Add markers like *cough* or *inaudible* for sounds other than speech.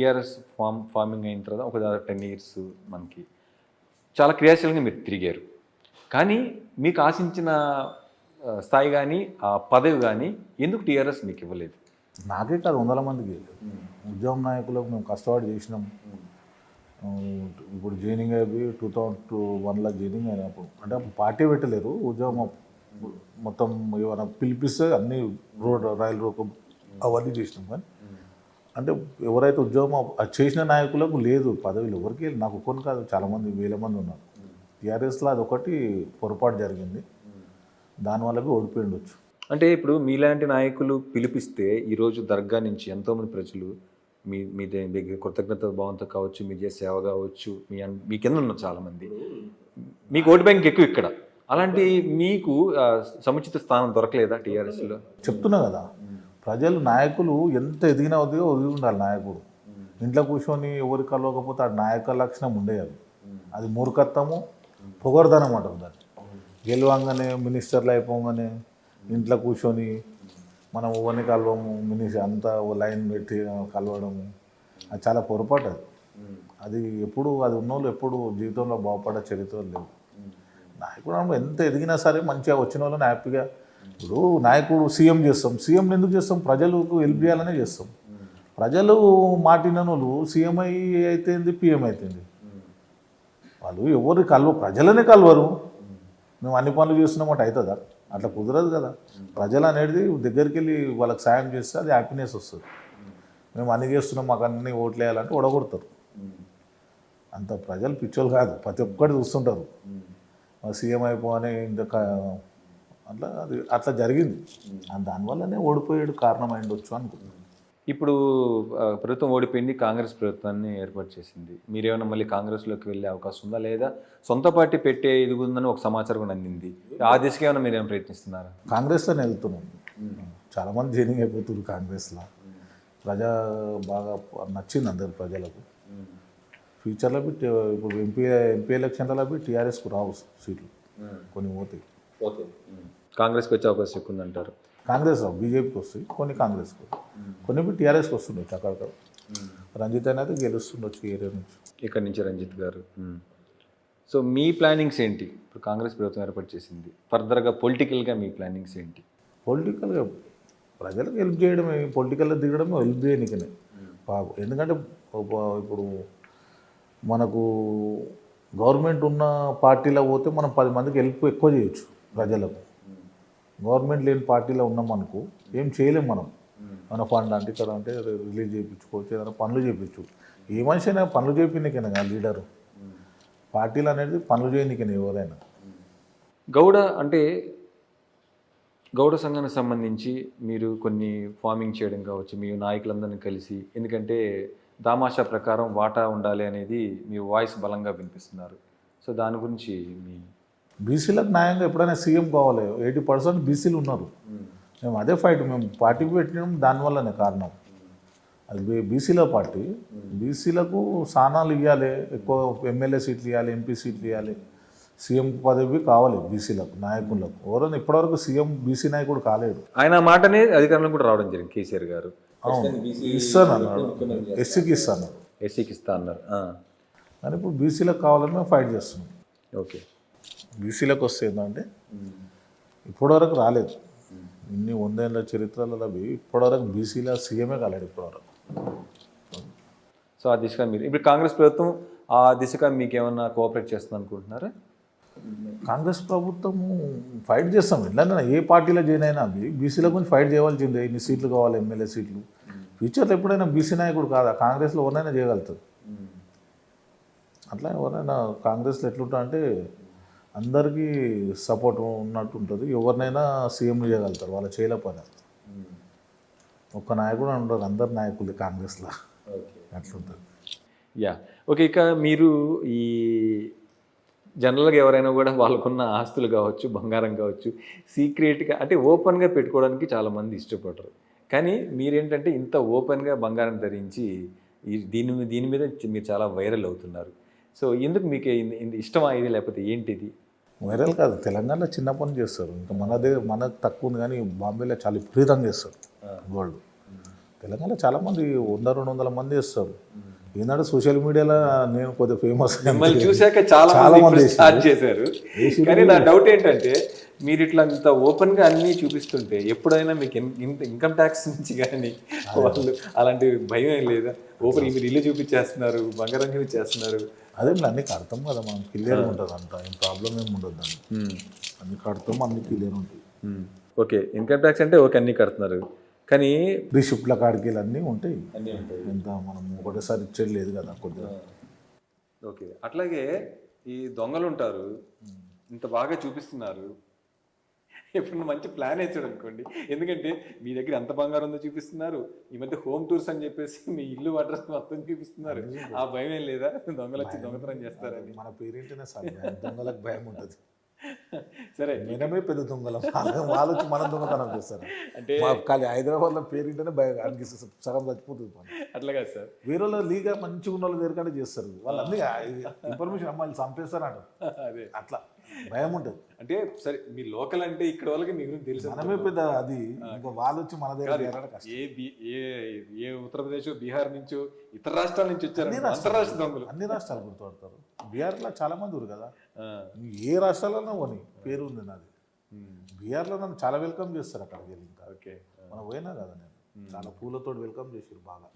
TRS farm farming అయిన తర్వాత ఒక టెన్ ఇయర్స్ మనకి చాలా క్రియాశీలంగా మీరు తిరిగారు. కానీ మీకు ఆశించిన స్థాయి కానీ ఆ పదవి కానీ ఎందుకు టీఆర్ఎస్ మీకు ఇవ్వలేదు? నాకే కాదు వందల మందికి. ఉద్యమ నాయకులకు మేము కష్టపడి చేసినాం. ఇప్పుడు జాయినింగ్ అయిపోయి టూ థౌజండ్ టూ వన్లో జాయినింగ్ అయినప్పుడు అంటే అప్పుడు పార్టీ పెట్టలేరు ఉద్యోగం మొత్తం ఏమైనా పిలిపిస్తే అన్ని రోడ్ రైలు రోడ్ అవన్నీ చేసినాం. కానీ అంటే ఎవరైతే ఉద్యోగం అది చేసిన నాయకులకు లేదు పదవిలు ఎవరికి. నాకు ఒక్కరిని కాదు చాలామంది వేల మంది ఉన్నారు. టీఆర్ఎస్లో అది ఒకటి పొరపాటు జరిగింది. దానివల్ల బి ఓడిపోయి ఉండొచ్చు. అంటే ఇప్పుడు మీలాంటి నాయకులు పిలిపిస్తే ఈరోజు దర్గా నుంచి ఎంతోమంది ప్రజలు మీ మీ దగ్గర కృతజ్ఞత భావంతో కావచ్చు మీరు చేసే సేవ కావచ్చు మీ మీ కింద ఉన్నారు చాలామంది. మీకు ఓటు బ్యాంక్ ఎక్కువ ఇక్కడ. అలాంటి మీకు సముచిత స్థానం దొరకలేదా టీఆర్ఎస్లో? చెప్తున్నా కదా ప్రజలు నాయకులు ఎంత ఎదిగినా ఒదిగో ఒదిగి ఉండాలి నాయకుడు. ఇంట్లో కూర్చొని ఎవరు కలవకపోతే ఆ నాయక లక్షణం ఉండేది అది. మూర్ఖత్వము పొగర్దనం అంటారు దాన్ని. గెలవంగానే మినిస్టర్లు అయిపోగానే ఇంట్లో కూర్చొని మనం ఎవరిని కలవము మినిస్టర్ అంతా ఓ లైన్ పెట్టి కలవడము అది చాలా పొరపాటు అది. అది ఎప్పుడు అది ఉన్నోళ్ళు ఎప్పుడు జీవితంలో బాగుపడే చరిత్ర లేవు. నాయకుడు ఎంత ఎదిగినా సరే మంచిగా వచ్చిన వాళ్ళని హ్యాపీగా ఇప్పుడు నాయకుడు సీఎం చేస్తాం. సీఎం ఎందుకు చేస్తాం? ప్రజలకు హెల్ప్ చేయాలనే చేస్తాం. ప్రజలు మాటిన వాళ్ళు సీఎం అయితేంది పిఎం అయితేంది. వాళ్ళు ఎవరు కలవ ప్రజలనే కలవరు. మేము అన్ని పనులు చేస్తున్నామంటే అవుతుందా అట్లా కుదరదు కదా. ప్రజలు అనేది దగ్గరికి వెళ్ళి వాళ్ళకి సాయం చేస్తే అది హ్యాపీనెస్ వస్తుంది. మేము అన్ని చేస్తున్నాం మాకు అన్ని ఓట్లు వేయాలంటే ఓడగొడతారు. అంత ప్రజలు పిచ్చోళ్ళు కాదు. ప్రతి ఒక్కటి చూస్తుంటారు. సీఎం అయిపోని ఇంత అట్లా అది అట్లా జరిగింది. దానివల్లనే ఓడిపోయాడు కారణం అయిండొచ్చు అనుకుంటున్నాను ఇప్పుడు ప్రభుత్వం ఓడిపోయింది కాంగ్రెస్ ప్రభుత్వాన్ని ఏర్పాటు చేసింది. మీరేమైనా మళ్ళీ కాంగ్రెస్లోకి వెళ్ళే అవకాశం ఉందా? లేదా సొంత పార్టీ పెట్టే ఇది ఉందని ఒక సమాచారం కూడా అందింది. ఆ దిశగా ఏమైనా మీరు ఏమైనా ప్రయత్నిస్తున్నారా? కాంగ్రెస్లోనే వెళ్తున్నాం. చాలామంది జైనింగ్ అయిపోతున్నారు కాంగ్రెస్లో. ప్రజా బాగా నచ్చింది అందరు ప్రజలకు. ఫ్యూచర్లో బి ఇప్పుడు ఎంపీ ఎంపీ ఎలక్షన్లలో బి టీఆర్ఎస్కు రావు సీట్లు. కొన్ని పోతాయి. కాంగ్రెస్కి వచ్చే అవకాశం ఎక్కువ ఉందంటారు కాంగ్రెస్ రావు బీజేపీకి వస్తాయి కొన్ని కాంగ్రెస్కి కొన్ని టీఆర్ఎస్కి వస్తుండొచ్చు అక్కడక్కడ రంజిత్ అనేది గెలుస్తుండొచ్చు ఏరియా నుంచి. ఇక్కడ నుంచి రంజిత్ గారు. సో మీ ప్లానింగ్స్ ఏంటి? ఇప్పుడు కాంగ్రెస్ ప్రభుత్వం ఏర్పాటు చేసింది. ఫర్దర్గా పొలిటికల్గా మీ ప్లానింగ్స్ ఏంటి? పొలిటికల్గా ప్రజలకు హెల్ప్ చేయడమే పొలిటికల్లో దిగడమే హెల్ప్ చేయనికనే. బాగు ఎందుకంటే ఇప్పుడు మనకు గవర్నమెంట్ ఉన్న పార్టీలో పోతే మనం పది మందికి హెల్ప్ ఎక్కువ చేయొచ్చు ప్రజలకు. గవర్నమెంట్ లేని పార్టీలో ఉన్నాం అనుకో ఏం చేయలేం మనం. మన ఫండ్ అంటే ఇక్కడ అంటే రిలీజ్ చేయించుకోవచ్చు ఏదైనా పనులు చేయించు. ఏ మనిషి అయినా పనులు చేయించనికనే కానీ లీడరు? పార్టీలు అనేది పనులు చేయనికైనా ఎవరైనా? గౌడ అంటే గౌడ సంఘానికి సంబంధించి మీరు కొన్ని ఫార్మింగ్ చేయడం కావచ్చు మీ నాయకులందరినీ కలిసి ఎందుకంటే దామాషా ప్రకారం వాటా ఉండాలి అనేది మీ వాయిస్ బలంగా వినిపిస్తున్నారు. సో దాని గురించి మీ బీసీలకు న్యాయంగా ఎప్పుడైనా సీఎం కావాలి. ఎయిటీ పర్సెంట్ బీసీలు ఉన్నారు. మేము అదే ఫైట్ మేము పార్టీకి పెట్టడం దానివల్లనే కారణం. అది బీసీల పార్టీ. బీసీలకు స్థానాలు ఇవ్వాలి ఎక్కువ ఎమ్మెల్యే సీట్లు ఇవ్వాలి ఎంపీ సీట్లు ఇవ్వాలి సీఎం పదవి కావాలి బీసీలకు నాయకులకు. ఎవరైనా ఇప్పటివరకు సీఎం బీసీ నాయకుడు కాలేడు ఆయన మాటనే అధికారంలో కూడా రావడం జరిగింది కేసీఆర్ గారు. ఇస్తాను అన్నాడు. ఎస్సీకి ఇస్తాను. ఎస్సీకి ఇస్తా అన్నారు. ఆ, కానీ ఇప్పుడు బీసీలకు కావాలని మేము ఫైట్ చేస్తున్నాం. ఓకే. బీసీలకు వస్తే ఏంటంటే ఇప్పటివరకు రాలేదు. ఇన్ని వందేళ్ళ చరిత్రలలో అవి ఇప్పటివరకు బీసీల సీఎమే కాలేడు ఇప్పటివరకు. సో ఆ దిశగా మీరు ఇప్పుడు కాంగ్రెస్ ప్రభుత్వం ఆ దిశగా మీకు ఏమన్నా కోఆపరేట్ చేస్తుంది అనుకుంటున్నారా కాంగ్రెస్ ప్రభుత్వము ఫైట్ చేస్తాం. ఎట్లన్నా ఏ పార్టీలో జాయిన్ అయినా అవి బీసీల గురించి ఫైట్ చేయవలసిందే. ఇన్ని సీట్లు కావాలి ఎమ్మెల్యే సీట్లు. ఫ్యూచర్లో ఎప్పుడైనా బీసీ నాయకుడు కాదా? కాంగ్రెస్లో ఎవరైనా చేయగలుగుతారు. అట్లా ఎవరైనా కాంగ్రెస్లో ఎట్లుంటా అంటే అందరికీ సపోర్ట్ ఉన్నట్టు ఉంటుంది. ఎవరినైనా సీఎం చేయగలుగుతారు. వాళ్ళ చేయలేకపోయినా. ఒక్క నాయకుడు అని ఉండరు. అందరు నాయకులు కాంగ్రెస్లో. అట్లుంటుంది. యా. ఓకే ఇక మీరు ఈ జనరల్గా ఎవరైనా కూడా వాళ్ళకున్న ఆస్తులు కావచ్చు బంగారం కావచ్చు సీక్రెట్గా అంటే ఓపెన్గా పెట్టుకోవడానికి చాలామంది ఇష్టపడరు. కానీ మీరేంటంటే ఇంత ఓపెన్గా బంగారం ధరించి ఈ దీని దీని మీద మీరు చాలా వైరల్ అవుతున్నారు. సో ఎందుకు మీకు ఇష్టమా ఇది? లేకపోతే ఏంటిది? వైరల్ కాదు. తెలంగాణలో చిన్న పని చేస్తారు. ఇంకా మన దగ్గర మనకు తక్కువ ఉంది కానీ బాంబేలో చాలా విపరీతంగా చేస్తారు. గోల్డ్ తెలంగాణలో చాలా మంది వంద రెండు వందల మంది చేస్తారు. ఈనాడు సోషల్ మీడియాలో నేను కొద్దిగా ఫేమస్ మిమ్మల్ని చూశాక చాలా చాలా మంది స్టార్ట్ చేశారు. కానీ నా డౌట్ ఏంటంటే మీరు ఇట్లా ఇంత ఓపెన్గా అన్ని చూపిస్తుంటే ఎప్పుడైనా మీకు ఇన్కమ్ ట్యాక్స్ నుంచి కానీ వాళ్ళు అలాంటి భయం ఏం లేదా? ఓపెన్ మీరు ఇల్లు చూపించేస్తున్నారు బంగారం చూపించేస్తున్నారు. అదే అన్ని కడతాం కదా మనం. క్లియర్ ఉంటుంది అంత. ఏం ప్రాబ్లం ఏమి ఉండదు అన్ని కడతాం అన్ని క్లియర్ ఉంటాయి. ఓకే. ఇన్కమ్ ట్యాక్స్ అంటే ఓకే అన్ని కడుతున్నారు. కానీ రిసిప్ట్ల కాడికి అన్నీ ఉంటాయి. అన్నీ ఉంటాయి. ఎంత మనం ఒకటేసారి ఇచ్చేది లేదు కదా కొద్దిగా. ఓకే. అట్లాగే ఈ దొంగలు ఉంటారు. ఇంత బాగా చూపిస్తున్నారు. ఇప్పుడు మంచి ప్లాన్ వేసాడు అనుకోండి. ఎందుకంటే మీ దగ్గర ఎంత బంగారం ఉందో చూపిస్తున్నారు. ఈ మధ్య హోమ్ టూర్స్ అని చెప్పేసి మీ ఇల్లు అడ్రస్ మొత్తం చూపిస్తున్నారు. ఆ భయం ఏం లేదా? దొంగలు వచ్చి దొంగతనం చేస్తారని. మన భయం. దొంగలకు భయం ఉంటుంది. సరే. మనమే పెద్ద దొంగలం. వాళ్ళు వచ్చి మనం దొంగతనం చేస్తారు. అంటే ఖాళీ హైదరాబాద్లో పేరింటేనే భయం. అనిపిస్తుంది సగం చచ్చిపోతుంది పని. అట్లా కాదు సార్. వేరే వాళ్ళు లీగా మంచిగా ఉన్న వాళ్ళు దగ్గర చేస్తారు వాళ్ళు అన్ని ఇన్ఫర్మేషన్ అమ్మాయిలు చంపేస్తారు *laughs* అట్లా. భయం ఉంటుంది. అంటే సరే మీ లోకల్ అంటే ఇక్కడ వాళ్ళకి మీ గురించి తెలుసు మనమే పెద్ద అది ఇంకా వాళ్ళు వచ్చి మన దగ్గర ఏ ఏ ఏ ఉత్తరప్రదేశ్ బీహార్ నుంచో ఇతర రాష్ట్రాల నుంచి వచ్చారు అంతరాష్ట్ర దొంగలు. అన్ని రాష్ట్రాలు గుర్తుపడతారు. బీహార్లో చాలా మంది ఉన్నారు కదా. ఏ రాష్ట్రాలలో పోనీ పేరు ఉంది నాది. బీహార్లో నన్ను చాలా వెల్కమ్ చేస్తారు అక్కడికి వెళ్ళి ఇంకా. ఓకే. మనం పోయినా కదా నేను. చాలా పూలతో వెల్కమ్ చేసారు బాగా.